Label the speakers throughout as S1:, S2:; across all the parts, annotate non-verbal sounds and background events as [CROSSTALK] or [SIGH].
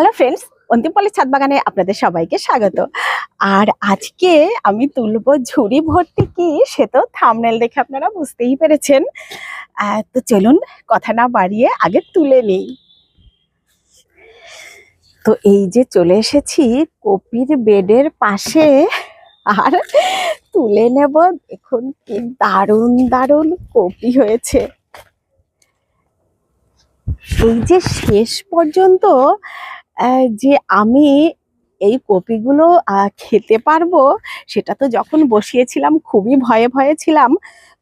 S1: Hello friends অন্তিমপল্লী ছাদ বাগানে আপনাদের সবাইকে স্বাগত। আর আজকে আমি তুলবো ঝুড়ি ভর্তি কি, সে তো থামনেল দেখে আপনারা বুঝতেই পেরেছেন। তো চলুন কথা না বাড়িয়ে আগে তুলে নিই। তো এই যে চলে এসেছি কপির বেডের পাশে, আর তুলে নেব, দেখুন কি দারুণ দারুণ কপি হয়েছে। এই যে শেষ পর্যন্ত যে আমি এই কপিগুলো খেতে পারব, সেটা তো যখন বসিয়েছিলাম, খুবই ভয়ে ভয়ে ছিলাম।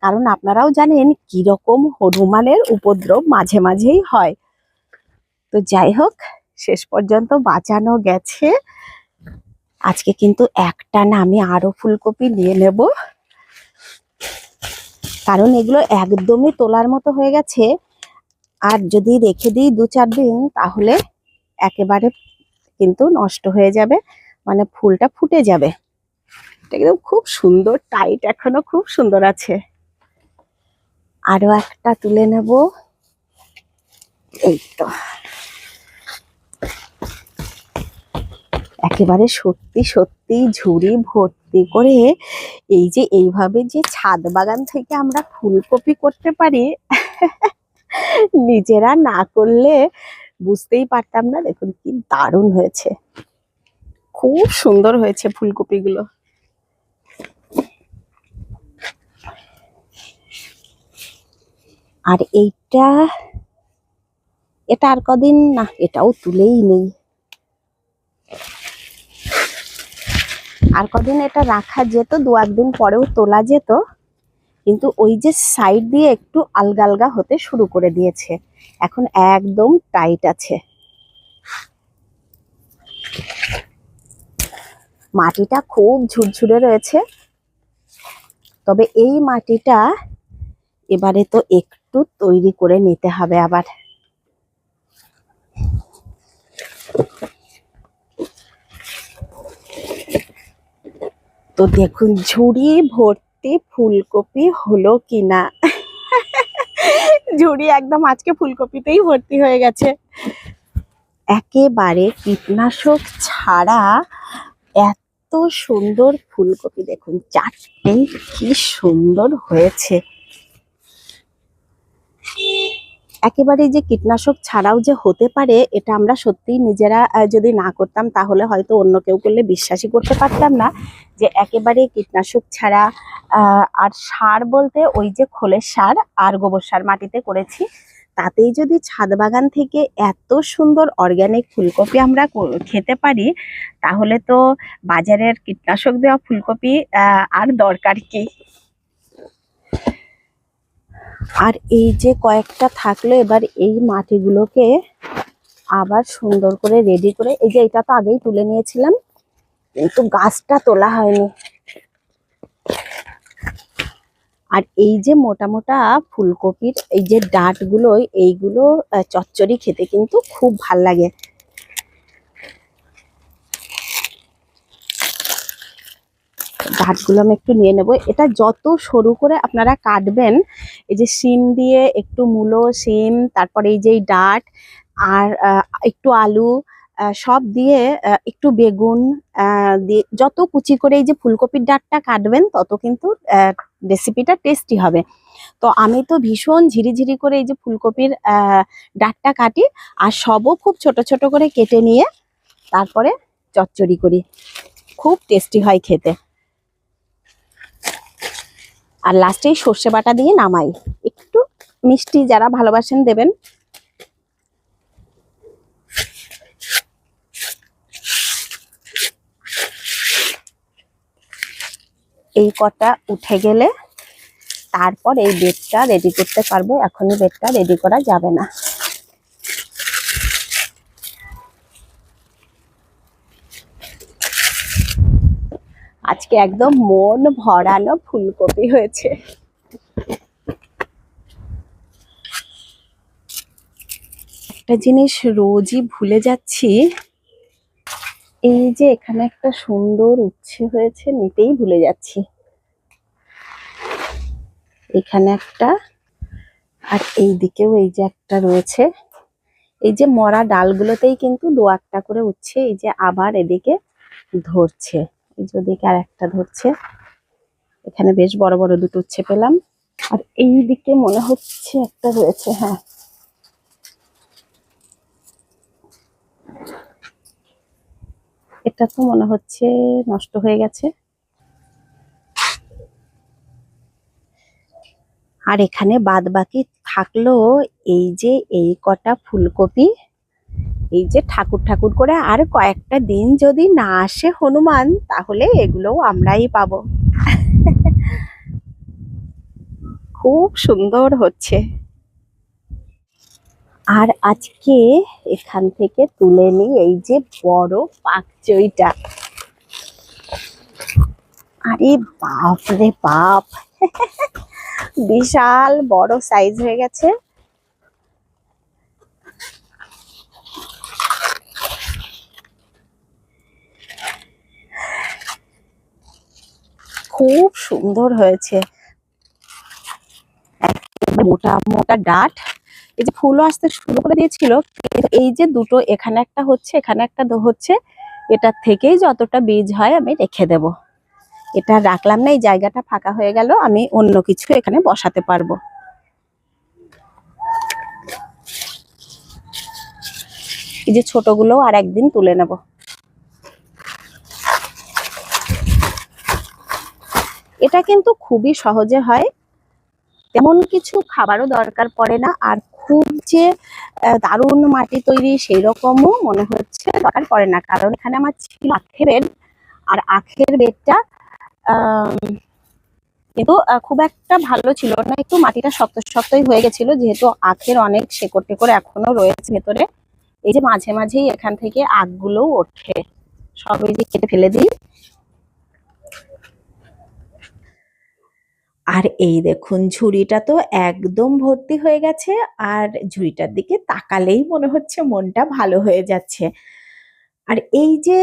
S1: কারণ আপনারাও জানেন, কীরকম হনুমানের উপদ্রব মাঝে মাঝেই হয়। তো যাই হোক, শেষ পর্যন্ত বাঁচানো গেছে। আজকে কিন্তু একটা না, আমি আরও ফুলকপি নিয়ে নেব। কারণ এগুলো একদমই তোলার মতো হয়ে গেছে। আর যদি রেখে দিই দু চার দিন, তাহলে একেবারে কিন্তু নষ্ট হয়ে যাবে মানে ফুলটা ফুটে যাবে। এটা একদম খুব সুন্দর টাইট এখনও খুব সুন্দর আছে। আরও একটা তুলে নেব। এই তো। একেবারে সত্যি সত্যি ঝুড়ি ভর্তি করে এই যে এইভাবে যে ছাদ বাগান থেকে আমরা ফুলকপি করতে পারি, [LAUGHS] নিজেরা না করলে বুঝতেই পারতাম না, দেখুন কি দারুণ হয়েছে। খুব সুন্দর হয়েছে ফুলকপিগুলো। আর এইটা, এটা আর কদিন না, এটাও তুলেই নেই। আর কদিন এটা রাখা যেত দু একদিন পরেও তোলা যেত। কিন্তু ওই যে সাইড দিয়ে একটু আলগা আলগা হতে শুরু করে দিয়েছে। এখন একদম টাইট আছে। মাটিটা খুব ঝুরঝুরে রয়েছে। তবে এই মাটিটা এবারে তো একটু তৈরি করে নিতে হবে আবার। তো দেখুন, ঝুড়ি ভর্তি ফুলকপি হলো কিনা? ঝুড়ি একদম আজকে ফুলকপিতেই ভর্তি হয়ে গেছে। একেবারে কীটনাশক ছাড়া এত সুন্দর ফুলকপি দেখুন চারটেই কি সুন্দর হয়েছে। একেবারে যে কীটনাশক ছাড়াও যে হতে পারে, এটা আমরা সত্যিই নিজেরা যদি না করতাম, তাহলে হয়তো অন্য কেউ করলে বিশ্বাসই করতে পারতাম না যে একেবারে কীটনাশক ছাড়া আর সার বলতে ওই যে খোলের সার আর গোবর সার মাটিতে করেছি। তাতেই যদি ছাদ বাগান থেকে এত সুন্দর অর্গ্যানিক ফুলকপি আমরা খেতে পারি, তাহলে তো বাজারের কীটনাশক দেওয়া ফুলকপি আর দরকার কি? আর এই যে কয়েকটা থাকল, এবার এই মাটিগুলোকে আবার সুন্দর করে রেডি করে, এই যে এটা তো আগেই তুলে নিয়েছিলাম, কিন্তু গাছটা তোলা হয়নি। আর এই যে মোটা মোটা ফুলকপির এই যে ডাঁটগুলো, এইগুলো চচ্চড়ি খেতে কিন্তু খুব ভালো লাগে। ডাঁটগুলো আমি একটু নিয়ে নেব। এটা যত সরু করে আপনারা কাটবেন, এই যে শিম দিয়ে একটু মূলো, শিম, তারপরে এই যে ডাঁট, আর একটু আলু সব দিয়ে একটু বেগুন দিয়ে যত কুচি করে এই যে ফুলকপির ডাঁটটা কাটবেন, তত কিন্তু রেসিপিটা টেস্টি হবে। তো আমি তো ভীষণ ঝিরিঝিরি করে এই যে ফুলকপির ডাঁটটা কাটি, আর সবও খুব ছোট ছোট করে কেটে নিয়ে, তারপরে চচ্চড়ি করি। খুব টেস্টি হয় খেতে। আর লাস্টে সর্ষে বাটা দিয়ে নামাই। একটু মিষ্টি যারা ভালোবাসেন দেবেন। এই কটা উঠে গেলে তারপর এই বেডটা রেডি করতে পারব। এখনই বেডটা রেডি করা যাবে না। আজকে একদম মন ভরানো ফুলকপি হয়েছে। একটা জিনিস রোজই ভুলে যাচ্ছি। এই যে এখানে একটা সুন্দর উচ্ছে হয়েছে, নিতেই ভুলে যাচ্ছি। এখানে একটা, আর এই দিকেও এই যে একটা রয়েছে। এই যে মরা ডালগুলোতেই কিন্তু দু একটা করে উঠছে এই যে আবার এদিকে ধরছে। এই যে ওদিকে আর একটা ধরছে। এখানে বেশ বড় বড় দুটো উচ্ছে পেলাম। আর এই দিকে মনে হচ্ছে একটা রয়েছে হ্যাঁ। এটা তো মনে হচ্ছে নষ্ট হয়ে গেছে। আর এখানে বাদ বাকি থাকল এই যে এই কটা ফুলকপি। এই যে ঠাকুর ঠাকুর করে আর কয়েকটা দিন যদি না আসে হনুমান, তাহলে এগুলোও আমরাই পাবো। খুব সুন্দর হচ্ছে। আর আজকে এখান থেকে তুলে নিই এই যে বড় পাকচইটা আরে বাপ রে বাপ! বিশাল বড় সাইজ হয়ে গেছে। খুব সুন্দর হয়েছে। মোটা মোটা ডাট এই যে ফুলও আসতে শুরু করে দিয়েছিল। এই যে দুটো, এখানে একটা হচ্ছে, এখানে একটা হচ্ছে, এটার থেকেই যতটা বীজ হয় আমি রেখে দেব। এটা রাখলাম না, এই জায়গাটা ফাঁকা হয়ে গেল, আমি অন্য কিছু এখানে বসাতে পারব। এই যে ছোটগুলো আর একদিন তুলে নেব। এটা কিন্তু খুবই সহজে হয়। তেমন কিছু খাবারও দরকার পড়ে না, আর খুব যে দারুণ মাটি তৈরি সেই রকমও মনে হচ্ছে দরকার পড়ে না। কারণ এখানে আমার ছিল আখের বেড আর আখের বেডটা কিন্তু খুব একটা ভালো ছিল না। একটু মাটিটা শক্ত শক্তই হয়ে গেছিল, যেহেতু আখের অনেক শেকড় টেকড় এখনও রয়েছে ভেতরে। এই যে মাঝে মাঝেই এখান থেকে আখগুলোও ওঠে। সব এই যে কেটে ফেলে দিই। আর এই দেখুন ঝুড়িটা তো একদম ভর্তি হয়ে গেছে, আর ঝুড়িটার দিকে তাকালেই মনে হচ্ছে মনটা ভালো হয়ে যাচ্ছে। আর এই যে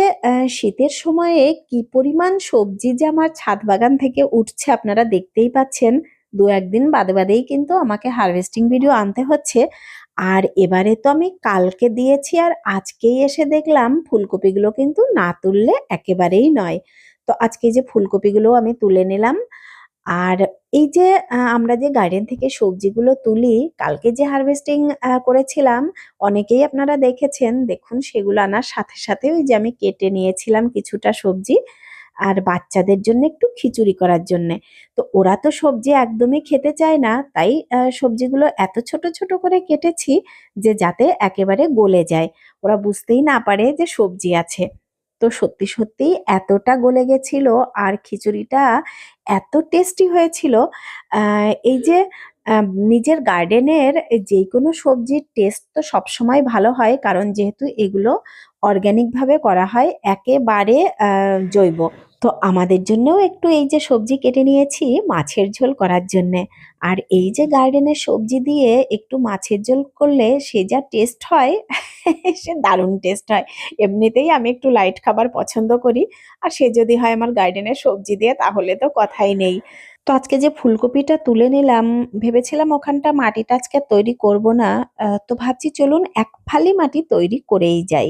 S1: শীতের সময়ে কি পরিমাণ সবজি যে আমার ছাদ বাগান থেকে উঠছে আপনারা দেখতেই পাচ্ছেন, দু একদিন বাদে বাদেই কিন্তু আমাকে হারভেস্টিং ভিডিও আনতে হচ্ছে। আর এবারে তো আমি কালকে দিয়েছি আর আজকেই এসে দেখলাম ফুলকপিগুলো কিন্তু না তুললে একেবারেই নয়। তো আজকে যে ফুলকপিগুলো আমি তুলে নিলাম আর এই যে আমরা যে গার্ডেন থেকে সবজিগুলো তুলি, কালকে যে হারভেস্টিং করেছিলাম, অনেকেই আপনারা দেখেছেন, দেখুন সেগুলো আনার সাথে সাথে ওই যে আমি কেটে নিয়েছিলাম কিছুটা সবজি, আর বাচ্চাদের জন্য একটু খিচুড়ি করার জন্য। তো ওরা তো সবজি একদমই খেতে চায় না, তাই সবজিগুলো এত ছোট ছোট করে কেটেছি যে যাতে একেবারে গলে যায়। ওরা বুঝতেই না পারে যে সবজি আছে। তো সত্যি সত্যি এতটা গলে গেছিল আর খিচুড়িটা এত টেস্টি হয়েছিল। এই যে নিজের গার্ডেনের যে কোনো সবজির টেস্ট তো সবসময় ভালো হয়, কারণ যেহেতু এগুলো অর্গ্যানিকভাবে করা হয়, একেবারে জৈব। তো আমাদের জন্যও একটু এই যে সবজি কেটে নিয়েছি মাছের ঝোল করার জন্যে। আর এই যে গার্ডেনের সবজি দিয়ে একটু মাছের ঝোল করলে সে যা টেস্ট হয়, সে দারুণ টেস্ট হয়। এমনিতেই আমি একটু লাইট খাবার পছন্দ করি, আর সে যদি হয় আমার গার্ডেনের সবজি দিয়ে তাহলে তো কথাই নেই। তো আজকে যে ফুলকপিটা তুলে নিলাম, ভেবেছিলাম ওখানটা মাটিটা আজকে তৈরি করব না তো ভাবছি চলুন এক ফালি মাটি তৈরি করেই যাই।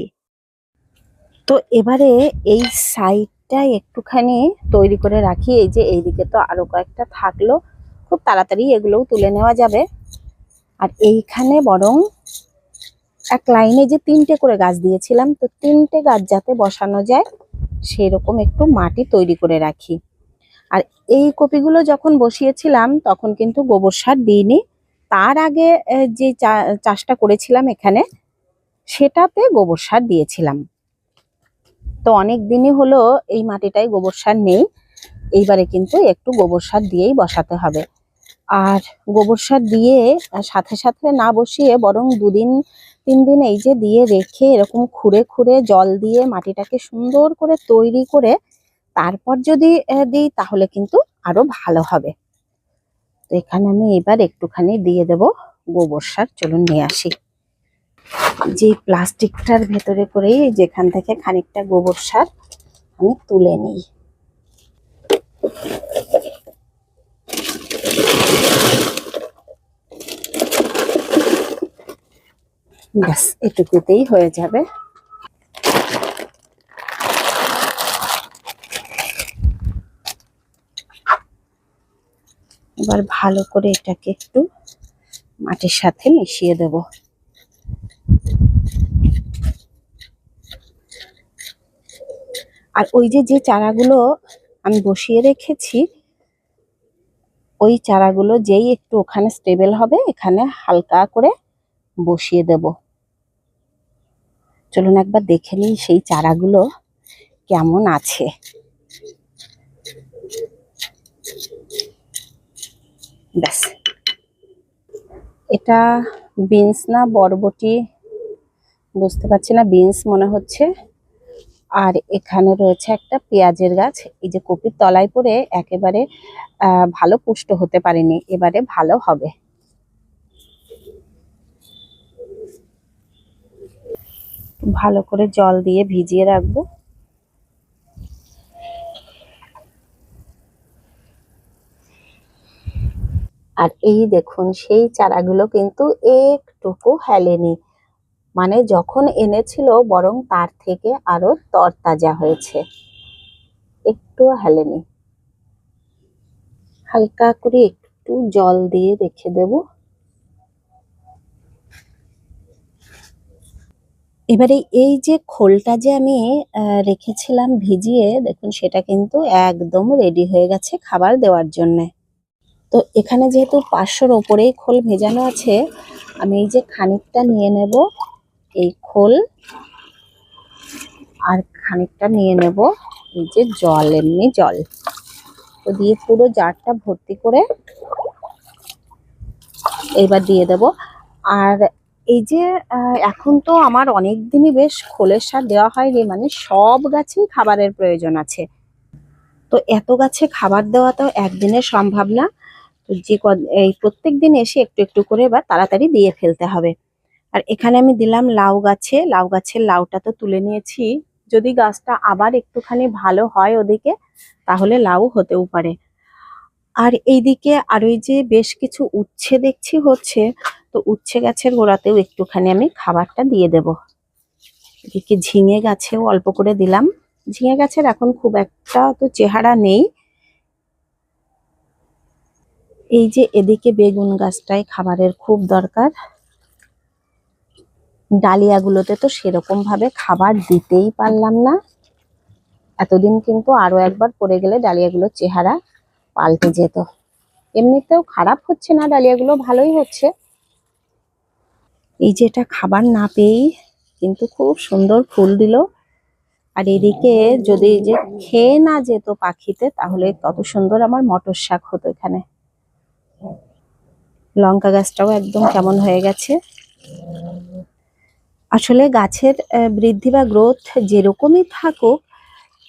S1: তো এবারে এই সাইডটা একটুখানি তৈরি করে রাখি। এই যে এইদিকে তো আরও কয়েকটা থাকল। খুব তাড়াতাড়ি এগুলোও তুলে নেওয়া যাবে। আর এইখানে বরং এক লাইনে যে তিনটে করে গাছ দিয়েছিলাম, তো তিনটে গাছ যাতে বসানো যায়, সেরকম একটু মাটি তৈরি করে রাখি। আর এই কপিগুলো যখন বসিয়েছিলাম, তখন কিন্তু গোবর সার দিইনি। তার আগে যে চাষটা করেছিলাম এখানে, সেটাতে গোবর সার দিয়েছিলাম। তো অনেক দিনই হলো এই মাটিটায় গোবর সার নেই। এইবারে কিন্তু একটু গোবর সার দিয়েই বসাতে হবে। আর গোবর সার দিয়ে সাথে সাথে না বসিয়ে বরং দুদিন, তিন দিন এই যে দিয়ে রেখে এরকম খুঁড়ে খুঁড়ে জল দিয়ে মাটিটাকে সুন্দর করে তৈরি করে তারপর যদি দিই তাহলে কিন্তু আরও ভালো হবে। তো এখানে আমি এবার একটুখানি দিয়ে দেব গোবর সার। চলুন নিয়ে আসি। যে প্লাস্টিকটার ভেতরে করেই যেখান থেকে খানিকটা গোবর সার আমি তুলে নিই। ব্যাস, এটুকুতেই হয়ে যাবে। এবার ভালো করে এটাকে একটু মাটির সাথে মিশিয়ে দেব। আর ওই যে যে চারাগুলো আমি বসিয়ে রেখেছি, ওই চারাগুলো যেই একটু ওখানে স্টেবল হবে, এখানে হালকা করে বসিয়ে দেব। চলুন একবার দেখে নিই সেই চারাগুলো কেমন আছে। ব্যাস। এটা বিনস না, বরবটি, বুঝতে পারছি না, বিনস মনে হচ্ছে। আর এখানে রয়েছে একটা পেঁয়াজের গাছ। এই যে কপির তলায় পড়ে একেবারে ভালো পুষ্ট হতে পারেনি। এবারে ভালো হবে। ভালো করে জল দিয়ে ভিজিয়ে রাখব। আর এই দেখুন, সেই চারাগুলো কিন্তু একটুকু হেলেনি। মানে যখন এনেছিল বরং তার থেকে আরও তরতাজা হয়েছে। একটু হেলেনি। হালকা করে একটু জল দিয়ে রেখে দেব। এবারে এই যে খোলটা যে আমি রেখেছিলাম ভিজিয়ে, দেখুন সেটা কিন্তু একদম রেডি হয়ে গেছে খাবার দেওয়ার জন্য। তো এখানে যেহেতু পাঁচশোর ওপরেই খোল ভেজানো আছে, আমি এই যে খানিকটা নিয়ে নেব। এই খোল। আর খানিকটা নিয়ে নেব এই যে জল, এমনি জল। তো দিয়ে পুরো জারটা ভর্তি করে এবার দিয়ে দেব। আর এই যে এখন তো আমার অনেক দিনই বেশ খোলের সার দেওয়া হয়নি মানে সব গাছেই খাবারের প্রয়োজন আছে। তো এত গাছে খাবার দেওয়া তো একদিনের সম্ভব না। তো যে এই প্রত্যেক দিন এসে একটু একটু করে এবার তাড়াতাড়ি দিয়ে ফেলতে হবে। আর এখানে আমি দিলাম লাউ গাছে। লাউ গাছের লাউটা তো তুলে নিয়েছি। যদি গাছটা আবার একটুখানি ভালো হয় ওদিকে, তাহলে লাউ হতেও পারে। আর এইদিকে আর ওই যে বেশ কিছু উচ্ছে দেখছি হচ্ছে, তো উচ্ছে গাছের গোড়াতেও একটুখানি আমি খাবারটা দিয়ে দেব। এদিকে ঝিঙে গাছেও অল্প করে দিলাম। ঝিঙে গাছের এখন খুব একটা তো চেহারা নেই। এই যে এদিকে বেগুন গাছটায় খাবারের খুব দরকার। ডালিয়াগুলোতে তো সেরকম ভাবে খাবার দিতেই পারলাম না। এতদিন কিন্তু আরও একবার পরে গেলে ডালিয়াগুলোর চেহারা পাল্টে যেত। এমনিতেও খারাপ হচ্ছে না ডালিয়াগুলো, ভালোই হচ্ছে। এই যে এটা খাবার না পেয়েই কিন্তু খুব সুন্দর ফুল দিল। আর এদিকে যদি যে খেয়ে না যেত পাখিতে, তাহলে কত সুন্দর আমার মটর শাক হতো এখানে। লঙ্কা গাছটাও একদম কেমন হয়ে গেছে। আসলে গাছের বৃদ্ধি বা গ্রোথ যেরকমই থাকুক,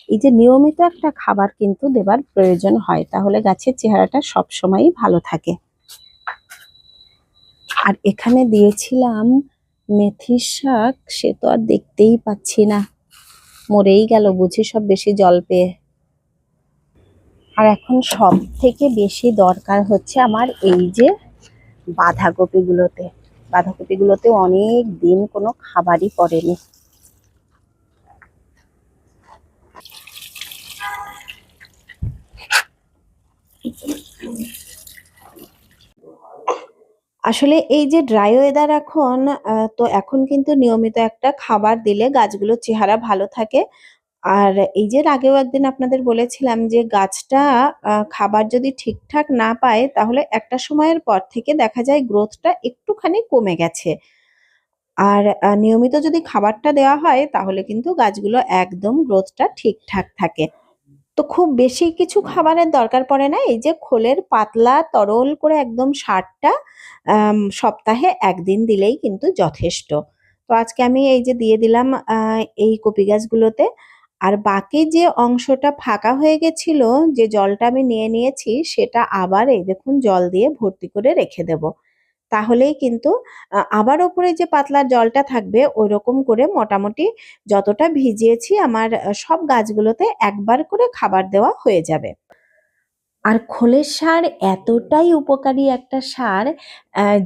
S1: এই যে নিয়মিত একটা খাবার কিন্তু দেবার প্রয়োজন হয়। তাহলে গাছের চেহারাটা সব সময়ই ভালো থাকে। আর এখানে দিয়েছিলাম মেথির শাক, সে তো আর দেখতেই পাচ্ছি না। মরেই গেল, বুঝি সব বেশি জল পেয়ে। আর এখন সব থেকে বেশি দরকার হচ্ছে আমার এই যে বাঁধাকপিগুলোতে। বাঁধাকপিগুলোতে অনেক দিন কোনো খাবারই পড়েনি। আসলে এই যে ড্রাই ওয়েদার এখন তো এখন কিন্তু নিয়মিত একটা খাবার দিলে গাছগুলোর চেহারা ভালো থাকে। আর এই যে আগেও একদিন আপনাদের বলেছিলাম যে গাছটা খাবার যদি ঠিকঠাক না পায়, তাহলে একটা সময়ের পর থেকে দেখা যায় গ্রোথটা একটুখানি কমে গেছে। আর নিয়মিত যদি খাবারটা দেওয়া হয়, তাহলে কিন্তু গাছগুলো একদম গ্রোথটা ঠিকঠাক থাকে। তো খুব বেশি কিছু খাবারের দরকার পড়ে না, এই যে খোলের পাতলা তরল করে একদম সারটা সপ্তাহে একদিন দিলেই কিন্তু যথেষ্ট। তো আজকে আমি এই যে দিয়ে দিলাম এই কপি গাছগুলোতে। আর বাকি যে অংশটা ফাঁকা হয়ে গেছিল, যে জলটা আমি নিয়ে নিয়েছি, সেটা আবার এই দেখুন জল দিয়ে ভর্তি করে রেখে দেব। তাহলেই কিন্তু আবার ওপরে যে পাতলা জলটা থাকবে ওই রকম করে মোটামুটি যতটা ভিজিয়েছি আমার সব গাছগুলোতে একবার করে খাবার দেওয়া হয়ে যাবে। আর খোলের সার এতটাই উপকারী একটা সার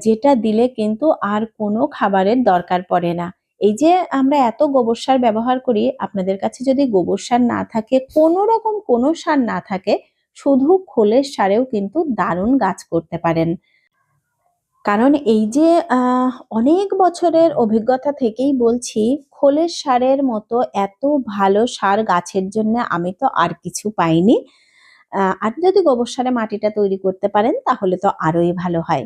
S1: যেটা দিলে কিন্তু আর কোনো খাবারের দরকার পড়ে না। এই যে আমরা এত গোবর সার ব্যবহার করি, আপনাদের কাছে যদি গোবর সার না থাকে, কোনো রকম কোনো সার না থাকে, শুধু খোলের সারেও কিন্তু দারুণ গাছ করতে পারেন। কারণ এই যে অনেক বছরের অভিজ্ঞতা থেকেই বলছি, খোলের সারের মতো এত ভালো সার গাছের জন্য আমি তো আর কিছু পাইনি। আর যদি গোবর সারে মাটিটা তৈরি করতে পারেন, তাহলে তো আরোই ভালো হয়।